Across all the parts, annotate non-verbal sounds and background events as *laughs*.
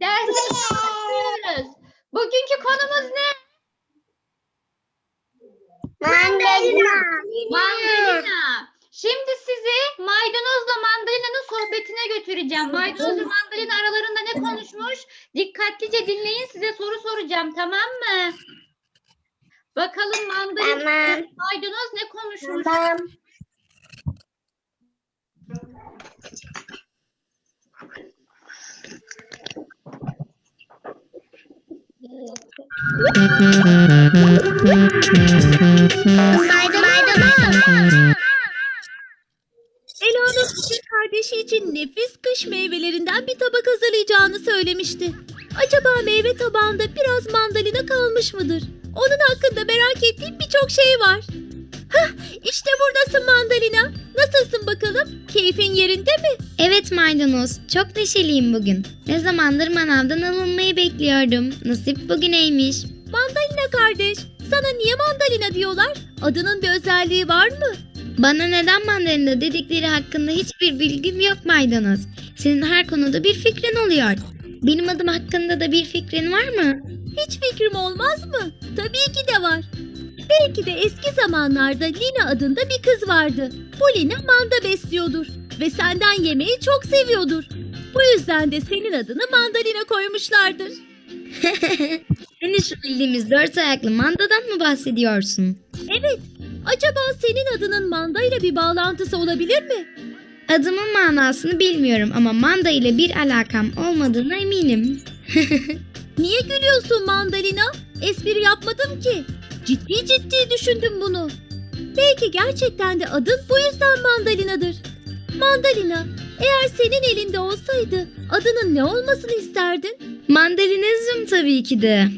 Dersimize başlıyoruz. Bugünkü konumuz ne? Mandalina. Mandalina. Şimdi sizi maydanozla mandalina'nın sohbetine götüreceğim. Maydanoz ve mandalina aralarında ne konuşmuş? Dikkatlice dinleyin size soru soracağım tamam mı? Bakalım mandalina Tamam. maydanoz ne konuşmuş? Tamam. Maydanoz. Ela'nın küçük kardeşi için nefis kış meyvelerinden bir tabak hazırlayacağını söylemişti. Acaba meyve tabağında biraz mandalina kalmış mıdır? Onun hakkında merak ettiğim birçok şey var. Hah, işte buradasın mandalina. Nasılsın bakalım? Keyfin yerinde mi? Evet maydanoz, çok neşeliyim bugün. Ne zamandır manavdan alınmayı bekliyordum. Nasip bugüneymiş. Mandalina kardeş, sana niye mandalina diyorlar? Adının bir özelliği var mı? Bana neden mandalina dedikleri hakkında hiçbir bilgim yok maydanoz. Senin her konuda bir fikrin oluyor. Benim adım hakkında da bir fikrin var mı? Hiç fikrim olmaz mı? Tabii ki de var. Belki de eski zamanlarda Lina adında bir kız vardı. Bu Lina manda besliyordur ve senden yemeği çok seviyordur. Bu yüzden de senin adını mandalina koymuşlardır. *laughs* Hani şu bildiğimiz dört ayaklı mandadan mı bahsediyorsun? Evet, acaba senin adının manda ile bir bağlantısı olabilir mi? Adımın manasını bilmiyorum ama manda ile bir alakam olmadığına eminim. *laughs* Niye gülüyorsun mandalina? Espri yapmadım ki. Ciddi ciddi düşündüm bunu. Belki gerçekten de adın bu yüzden mandalinadır. Mandalina, eğer senin elinde olsaydı adının ne olmasını isterdin? Mandalinezyum tabii ki de.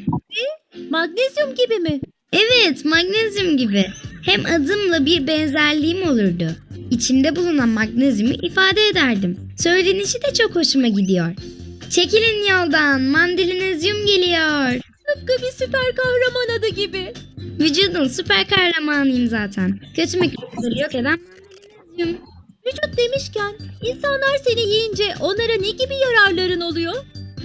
Magnezyum gibi mi? Evet, magnezyum gibi. Hem adımla bir benzerliğim olurdu. İçimde bulunan magnezyumu ifade ederdim. Söylenişi de çok hoşuma gidiyor. Çekilin yoldan, mandalinezyum geliyor. Tıpkı bir süper kahraman adı gibi. Vücudun süper kahramanıyım zaten. Kötü mikropları yok eden. Vücut demişken insanlar seni yiyince onlara ne gibi yararların oluyor?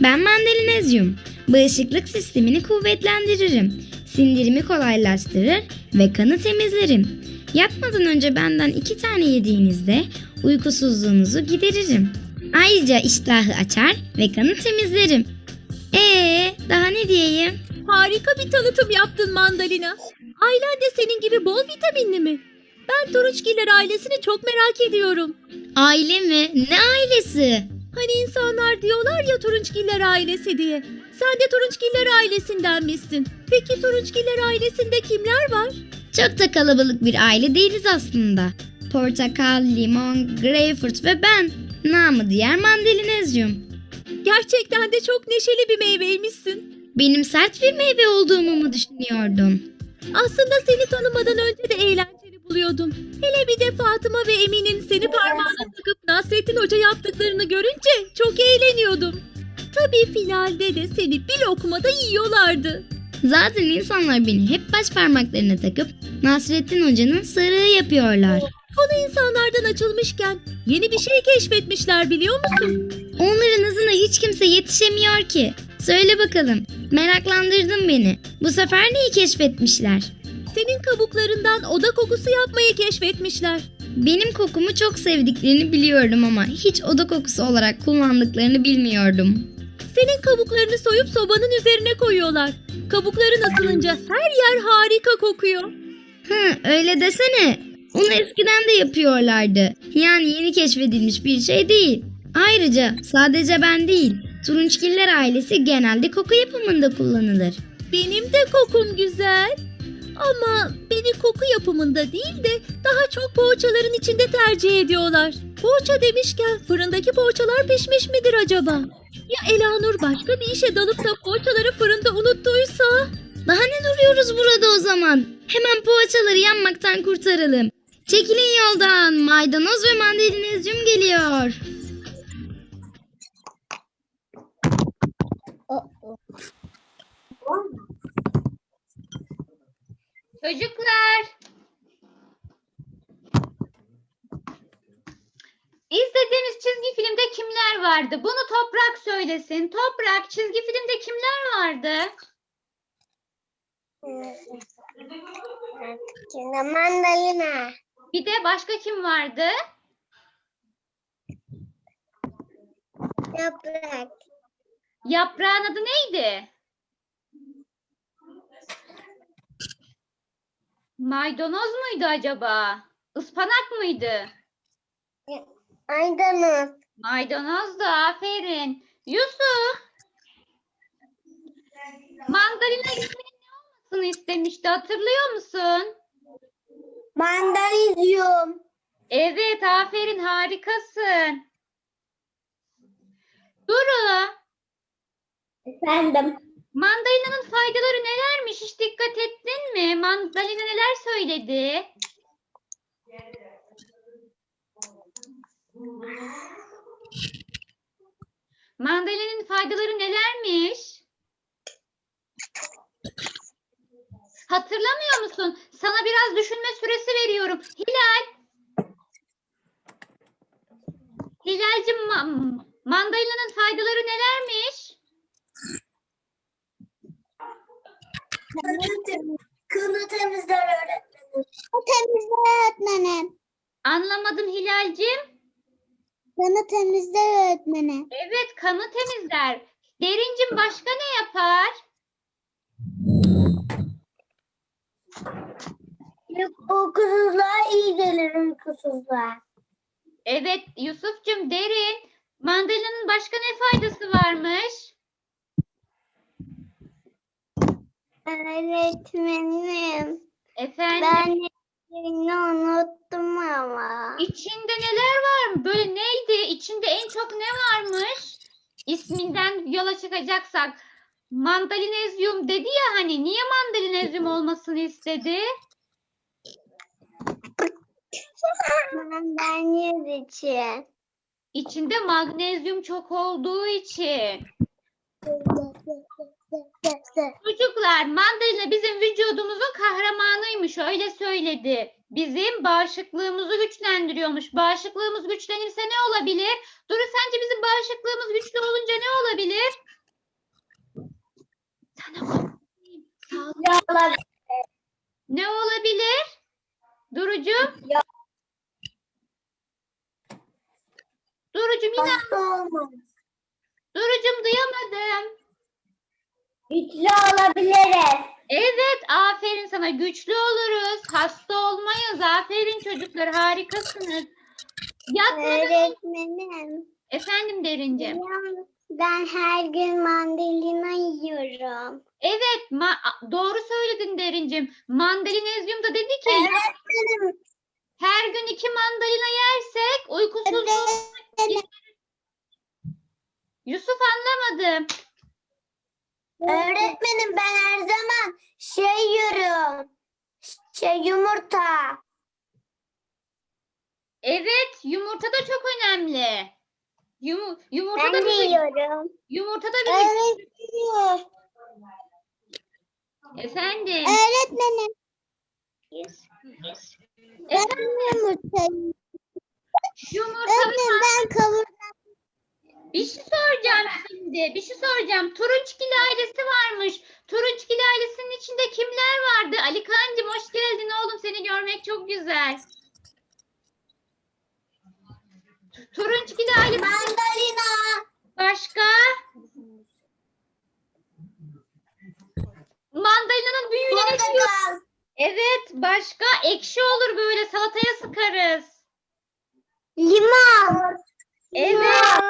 Ben mandalinezyum. Bağışıklık sistemini kuvvetlendiririm. Sindirimi kolaylaştırır ve kanı temizlerim. Yatmadan önce benden iki tane yediğinizde uykusuzluğunuzu gideririm. Ayrıca iştahı açar ve kanı temizlerim. Ee, daha ne diyeyim? Harika bir tanıtım yaptın mandalina. Ailen de senin gibi bol vitaminli mi? Ben Turunçgiller ailesini çok merak ediyorum. Aile mi? Ne ailesi? Hani insanlar diyorlar ya Turunçgiller ailesi diye. Sen de Turunçgiller ailesindenmişsin. Peki Turunçgiller ailesinde kimler var? Çok da kalabalık bir aile değiliz aslında. Portakal, limon, greyfurt ve ben. Namı diğer mandalinezyum. Gerçekten de çok neşeli bir meyveymişsin. Benim sert bir meyve olduğumu mu düşünüyordun? Aslında seni tanımadan önce de eğlenceli buluyordum. Hele bir de Fatıma ve Emin'in seni parmağına takıp Nasrettin Hoca yaptıklarını görünce çok eğleniyordum. Tabii finalde de seni bir lokmada yiyorlardı. Zaten insanlar beni hep baş parmaklarına takıp Nasrettin Hoca'nın sarığı yapıyorlar. Konu insanlardan açılmışken yeni bir şey keşfetmişler biliyor musun? Onların hızına hiç kimse yetişemiyor ki. Söyle bakalım, meraklandırdın beni. Bu sefer neyi keşfetmişler? Senin kabuklarından oda kokusu yapmayı keşfetmişler. Benim kokumu çok sevdiklerini biliyorum ama hiç oda kokusu olarak kullandıklarını bilmiyordum. Senin kabuklarını soyup sobanın üzerine koyuyorlar. Kabukların asılınca her yer harika kokuyor. Hı, öyle desene. Onu eskiden de yapıyorlardı. Yani yeni keşfedilmiş bir şey değil. Ayrıca sadece ben değil, Turunçgiller ailesi genelde koku yapımında kullanılır. Benim de kokum güzel. Ama beni koku yapımında değil de daha çok poğaçaların içinde tercih ediyorlar. Poğaça demişken fırındaki poğaçalar pişmiş midir acaba? Ya Elanur başka bir işe dalıp da poğaçaları fırında unuttuysa? Daha ne duruyoruz burada o zaman? Hemen poğaçaları yanmaktan kurtaralım. Çekilin yoldan. Maydanoz ve mandalinezyum geliyor. Çocuklar. İzlediğiniz çizgi filmde kimler vardı? Bunu Toprak söylesin. Toprak çizgi filmde kimler vardı? Mandalina. Bir de başka kim vardı? Yaprak. Yaprağın adı neydi? Maydanoz muydu acaba? Ispanak mıydı? Aydınlık. Maydanoz da aferin. Yusuf. Mandalina isminin ne olmasını istemişti hatırlıyor musun? Mandalizyum. Evet aferin harikasın. Duru. Efendim. Mandalina'nın faydaları nelermiş hiç dikkat ettin mi? Mandalina neler söyledi? Mandalina'nın faydaları nelermiş? Hatırlamıyor musun? Sana biraz düşünme süresi veriyorum. Hilal. Hilal'cim ma- mandalina'nın faydaları nelermiş? Kını temizler öğretmenim. Temizler öğretmenim. Anlamadım Hilal'cim. Kanı temizler öğretmenim. Evet kanı temizler. Derincim başka ne yapar? Uykusuzluğa iyi gelir uykusuzluğa. Evet Yusuf'cum derin. Mandalina'nın başka ne faydası varmış? Öğretmenim. Efendim Ben yerini unuttum ama. içinde neler var? Böyle neydi? İçinde en çok ne varmış? İsminden yola çıkacaksak. Mandalinezyum dedi ya hani niye mandalinezyum olmasını istedi? Yer için. İçinde magnezyum çok olduğu için. Çocuklar mandalina bizim vücudumuzun kahramanıymış öyle söyledi. Bizim bağışıklığımızı güçlendiriyormuş. Bağışıklığımız güçlenirse ne olabilir? Duru sence bizim bağışıklığımız güçlü olunca ne olabilir? Sana Sağ- Ne olabilir? Durucuğum? Ya. Durucuğum yine. Durucuğum duyamadım. Güçlü olabiliriz. Evet, aferin sana. Güçlü oluruz. Hasta olmayız. Aferin çocuklar. Harikasınız. Yatmadan Öğretmenim. Efendim derincim. Ben her gün mandalina yiyorum. Evet, ma- doğru söyledin derincim. Mandalinezyum da dedi ki Öğretmenim. her gün iki mandalina yersek uykusuzluğu Yusuf anlamadım. Öğretmenim ben her zaman şey yiyorum. Şey yumurta. Evet, yumurta da çok önemli. Yumu- yumurta Ben da de bizi, yiyorum. yumurta da bizi Öğretmenim. efendim. Öğretmenim. Ben Efendim, yumurta yumurta Öğretmenim ben kavurdum. Bir şey soracağım şimdi. Bir şey soracağım. Turunçgil ailesi varmış. Turunçgil ailesinin içinde kimler vardı? Ali Kaan'cığım hoş geldin oğlum. Seni görmek çok güzel. Turunçgil ailesi Mandalina. başka? Mandalina'nın diyor? Portakal. Evet, başka ekşi olur böyle salataya sıkarız. Limon. Evet.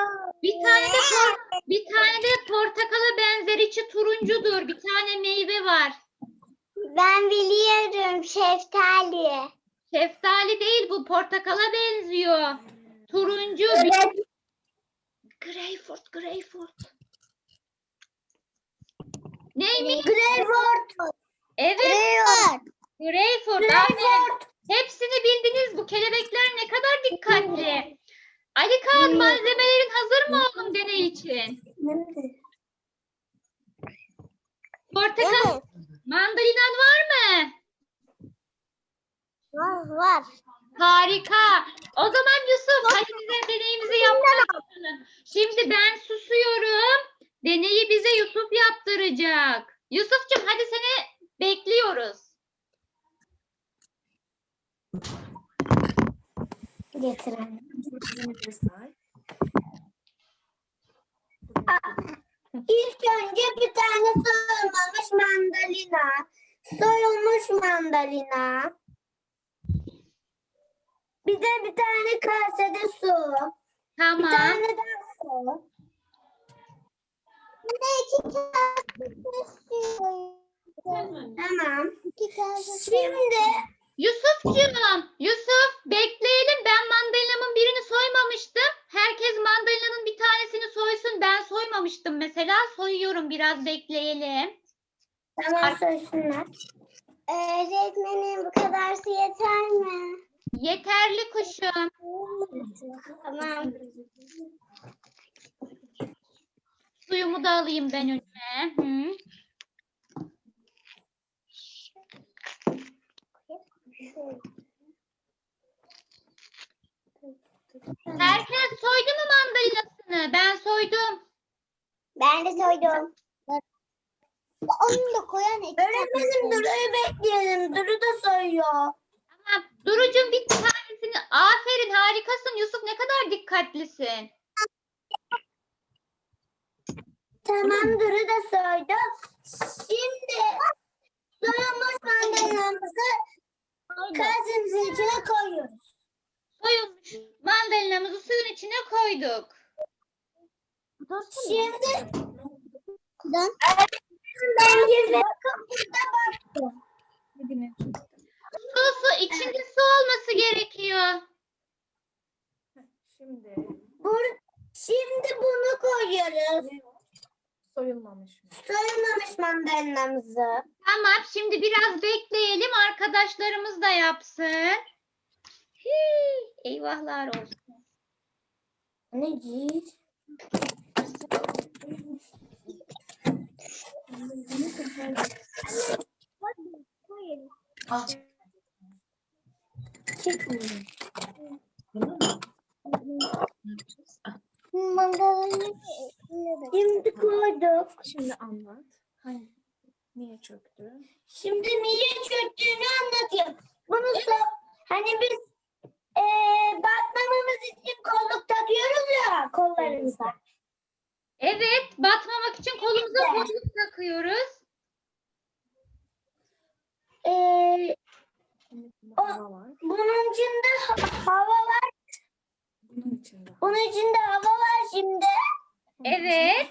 Bir tane de por- bir tane de portakala benzer içi turuncudur. Bir tane meyve var. Ben biliyorum şeftali. Şeftali değil bu portakala benziyor. Turuncu bir greyfurt greyfurt. Neymiş? Greyfurt. Evet Greyfurt. greyfurt. Aferin. Hepsini bildiniz. Bu kelebekler ne kadar dikkatli. Ali Kaan malzemelerin hazır mı oğlum deney için? Portakal, Evet. mandalinan var mı? Var var. Harika. O zaman Yusuf hadi bize deneyimizi yaptıralım. Şimdi ben susuyorum. Deneyi bize Yusuf yaptıracak. Yusuf'cum hadi seni bekliyoruz. Getirelim. İlk önce bir tane soyulmamış mandalina. Soyulmuş mandalina. Bir de bir tane kasede su. Bir Tamam. tane daha su. Bir de iki kase su. Tamam. Şimdi Yusuf'cum, Yusuf bekleyelim. Ben mandalinamın birini soymamıştım. Herkes mandalinanın bir tanesini soysun. Ben soymamıştım mesela. Soyuyorum biraz bekleyelim. tamam soysunlar. Öğretmenim bu kadarsı yeter mi? Yeterli kuşum. Tamam. Suyumu da alayım ben önüme. Hı. Herkes soydu mu mandalinasını? Ben soydum. Ben de soydum. Onu da koyan Öğretmenim Duru'yu bekleyelim. Duru da soyuyor. Tamam. Durucum bir tanesini. Aferin harikasın Yusuf ne kadar dikkatlisin. Tamam Duru da soydu. Şimdi soyulmuş mandalinamızı kasemizin içine koyuyoruz. Soyulmuş mandalinamızı suyun içine koyduk. Şimdi ben gizli burada baktım. Su su içinde su olması gerekiyor. Şimdi Bur- Şimdi bunu koyuyoruz. soyulmamış mı? Soyulmamış mandalinamızı. Tamam şimdi biraz bekleyelim arkadaşlarımız da yapsın. Hii, eyvahlar olsun. Ne ciğer? Ah. Şimdi koyduk. Şimdi anlat. Hangi? Niye çöktü? Şimdi niye çöktüğünü anlatayım. Bunu so- hani biz eee batmamamız için kolluk takıyoruz ya kollarımıza. Evet batmamak için kolumuza kolluk takıyoruz. Bunda O- bunun içinde ha- hava var. Bunun içinde. Bunun içinde hava var şimdi. Evet.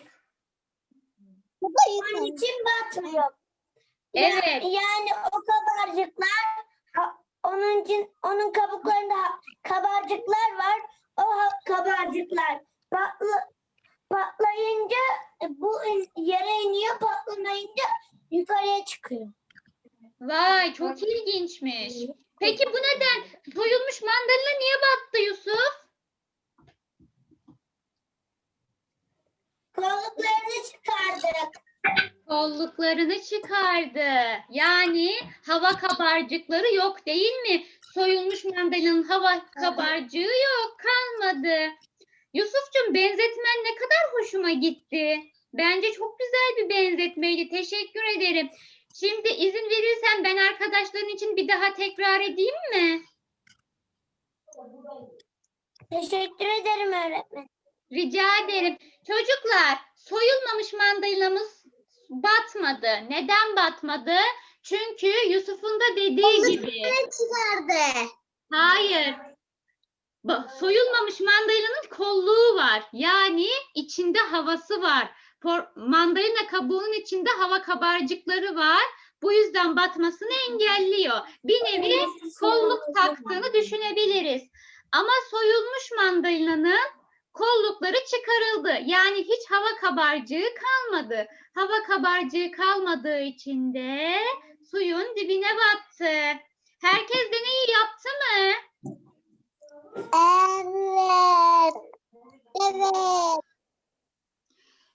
Onun için batmıyor. Ya- Evet. yani o kabarcıklar ha- onun için onun kabuklarında ha- kabarcıklar var. O ha- kabarcıklar patla, patlayınca e, bu in- yere iniyor patlamayınca yukarıya çıkıyor. Vay çok ilginçmiş. Peki bu neden? Soyulmuş mandalina niye battı Yusuf? Kolluklarını çıkardık. Kolluklarını çıkardı. Yani hava kabarcıkları yok değil mi? Soyulmuş mandalinanın hava kabarcığı yok kalmadı. Yusuf'cum benzetmen ne kadar hoşuma gitti. Bence çok güzel bir benzetmeydi. Teşekkür ederim. Şimdi izin verirsen ben arkadaşların için bir daha tekrar edeyim mi? Teşekkür ederim öğretmen. Rica ederim. Çocuklar, soyulmamış mandalinamız batmadı. Neden batmadı? Çünkü Yusuf'un da dediği gibi. çıkardı. Hayır. Ba- Soyulmamış mandalinanın kolluğu var. Yani içinde havası var. Por- mandalina kabuğunun içinde hava kabarcıkları var. Bu yüzden batmasını engelliyor. Bir nevi kolluk taktığını düşünebiliriz. Ama soyulmuş mandalinanın kollukları çıkarıldı. Yani hiç hava kabarcığı kalmadı. Hava kabarcığı kalmadığı için de suyun dibine battı. Herkes deneyi yaptı mı? Evet. Evet.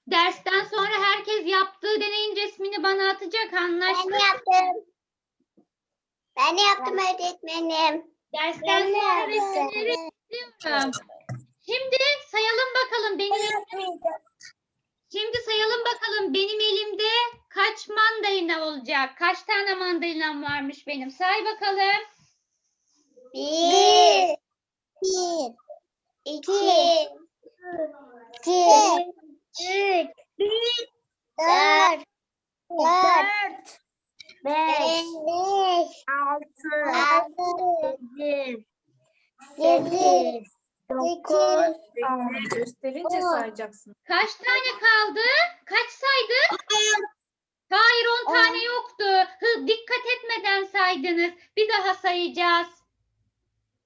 Dersten sonra herkes yaptığı deneyin resmini bana atacak anlaştık. yaptım. Ben yaptım öğretmenim. Dersten sonra resimleri istiyorum. Şimdi sayalım bakalım benim Şimdi sayalım bakalım benim elimde kaç mandalina olacak? Kaç tane mandalinam varmış benim? Say bakalım. Bir, bir, iki, iki, üç, dört, dört, beş, altı, yedi, sekiz, dokuz, gösterince sayacaksın. Kaç tane kaldı? Kaç saydık? Hayır 10 tane yoktu. Hı, dikkat etmeden saydınız. Bir daha sayacağız.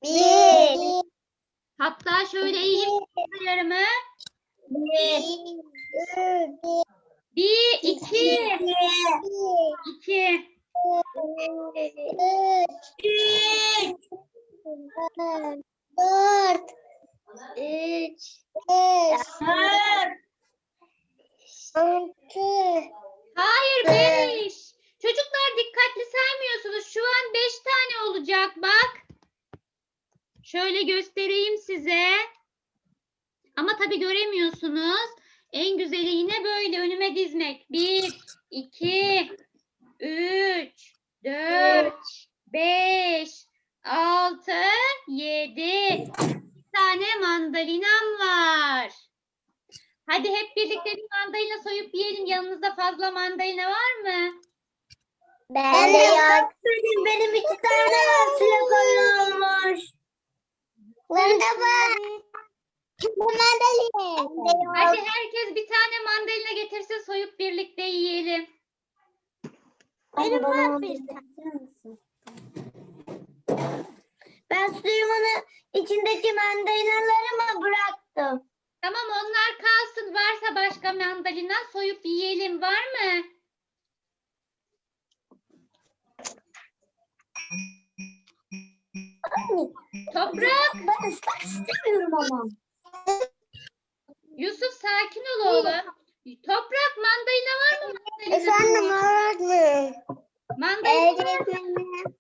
bir, Hatta şöyle eğeyim sayılarımı. bir, 1, 2, 2. dört, üç, beş, altı, Hayır 5. Çocuklar dikkatli saymıyorsunuz. Şu an 5 tane olacak bak. Şöyle göstereyim size. Ama tabii göremiyorsunuz. En güzeli yine böyle önüme dizmek. 1, 2, 3, 4, 5, 6, 7. Bir tane mandalinam var. Hadi hep birlikte bir mandalina soyup yiyelim. Yanınızda fazla mandalina var mı? Ben de yok. Benim, benim iki tane suya koyulmuş. Bunda var. Bunda da Hadi herkes bir tane mandalina getirsin soyup birlikte yiyelim. Benim var Ben suyumun içindeki mandalinaları mı bıraktım? Tamam onlar kalsın. Varsa başka mandalina soyup yiyelim. Var mı? Toprak, Ben ıslak istemiyorum ama. Yusuf sakin ol oğlum. Toprak mandalina var mı? Mandalina. öğretmenim. Mandalina Öğretmenim.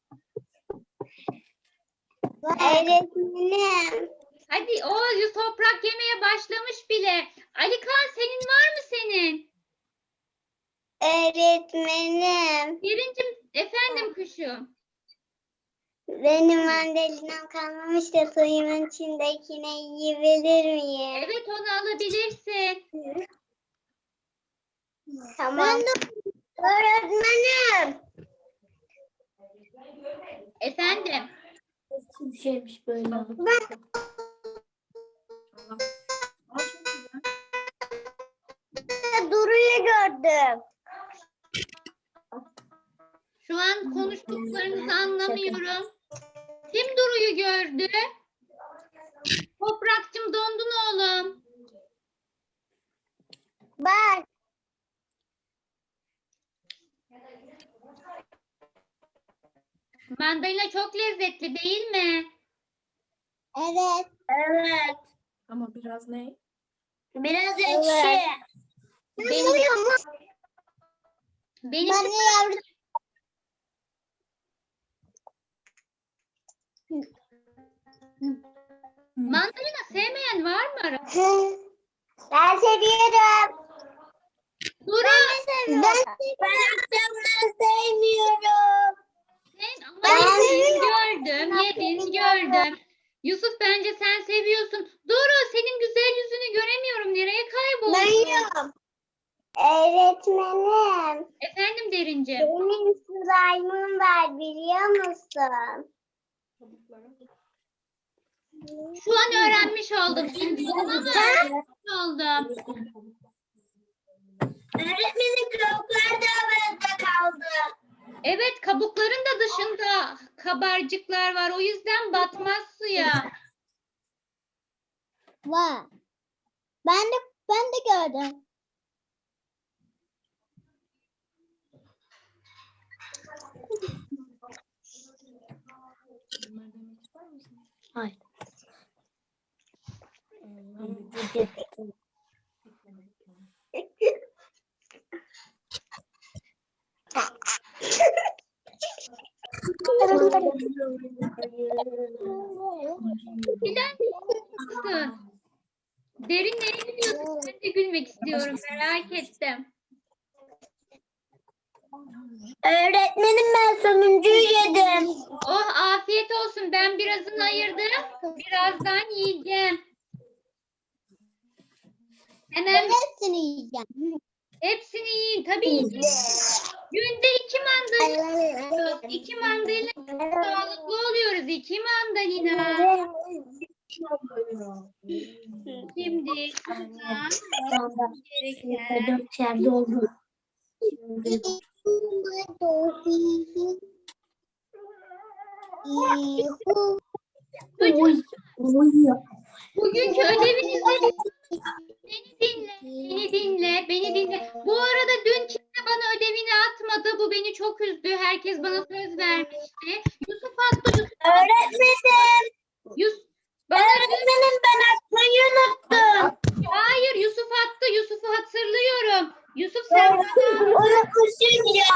Öğretmenim. Hadi o toprak yemeye başlamış bile. Ali Kaan senin var mı senin? Öğretmenim. Birincim efendim kuşum. Benim mandalinam kalmamış da suyumun içindekine yiyebilir miyim? Evet onu alabilirsin. Tamam. Öğretmenim. Efendim. Şeymiş böyle. Ben Aa, çok güzel. Duru'yu gördüm. Şu an konuştuklarınızı anlamıyorum. Kim Duru'yu gördü? Toprakçım dondun oğlum. Bak. Mandalina çok lezzetli değil mi? Evet. Evet. Ama biraz ne? Biraz ekşi. Benim, benim Ben de yavru. mandalina sevmeyen var mı aranızda? Ben seviyorum. Duru Ben, ben akşamları sevmiyorum. Ama Ben yedin gördüm, yedin gördüm. Yusuf bence sen seviyorsun. Duru senin güzel yüzünü göremiyorum. Nereye kayboldun? Yiyorum. Öğretmenim. Efendim Derincim. Benim slime'ım var biliyor musun? Şu an öğrenmiş oldum. Ama öğrenmiş oldum. Öğretmenim kabuklar da havada kaldı. Evet kabukların da dışında kabarcıklar var. O yüzden batmaz suya. Var. Ben de ben de gördüm. Hayır. Neden? Derin neye gülüyorsun? Ben de gülmek istiyorum. Merak ettim. Öğretmenim ben sonuncuyu yedim. Oh afiyet olsun. Ben birazını ayırdım. Birazdan yiyeceğim. Hemen Hepsini yiyeceğim. hepsini yiyin. Tabii yiyeceğim. Günde iki mandalina. İki mandalina sağlıklı oluyoruz. İki mandalina. Şimdi gereken Bugünkü ödevinizde beni dinle, beni dinle, beni dinle. Bu arada dün bana ödevini atmadı. Bu beni çok üzdü. Herkes bana söz vermişti. Yusuf attı. Yusuf, Öğretmenim. Yus bana Öğretmenim ben atmayı unuttum. hayır Yusuf attı. Yusuf'u hatırlıyorum. Yusuf sen bana Unutmuşum ya.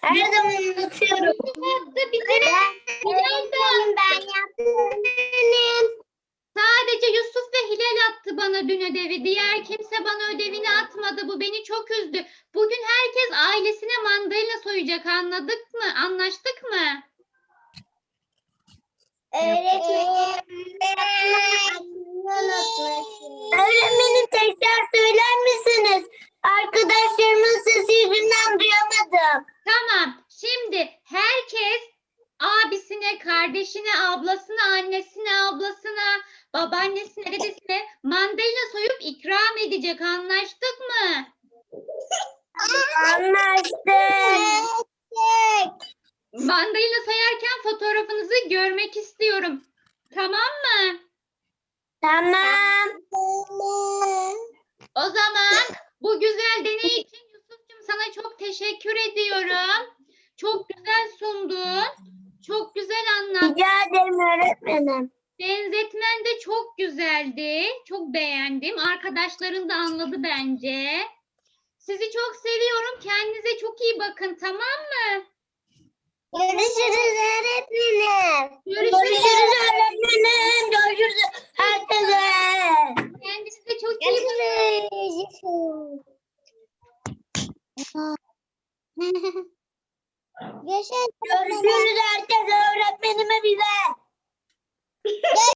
Her zaman unutuyorum. Yusuf attı. Bir kere Hilal'den ben yaptım. Sadece Yusuf ve Hilal attı bana dün ödevi. Diğer kimse bana ödevini atmadı. Bu beni çok üzdü. Bugün herkes ailesine mandalina soyacak. Anladık mı? Anlaştık mı? Öğretmenim tekrar söyler misiniz? Arkadaşlarımın sesi yüzünden duyamadım. Tamam. Şimdi herkes abisine, kardeşine, ablasına, annesine, ablasına, babaannesine, dedesine mandalina soyup ikram edecek. Anlaştık mı? Anlaştık. Mandalina sayarken fotoğrafınızı görmek istiyorum. Tamam mı? Tamam. O zaman bu güzel deney için Yusuf'cum sana çok teşekkür ediyorum. Çok güzel sundun. Çok güzel anlattın. Rica ederim öğretmenim. Benzetmen de çok güzeldi. Çok beğendim. Arkadaşların da anladı bence. Sizi çok seviyorum. Kendinize çok iyi bakın tamam mı? Görüşürüz öğretmenim. Görüşürüz. Görüşürüz öğretmenim. Görüşürüz herkese. Kendinize çok iyi bakın. Görüşürüz herkese öğretmenime bize.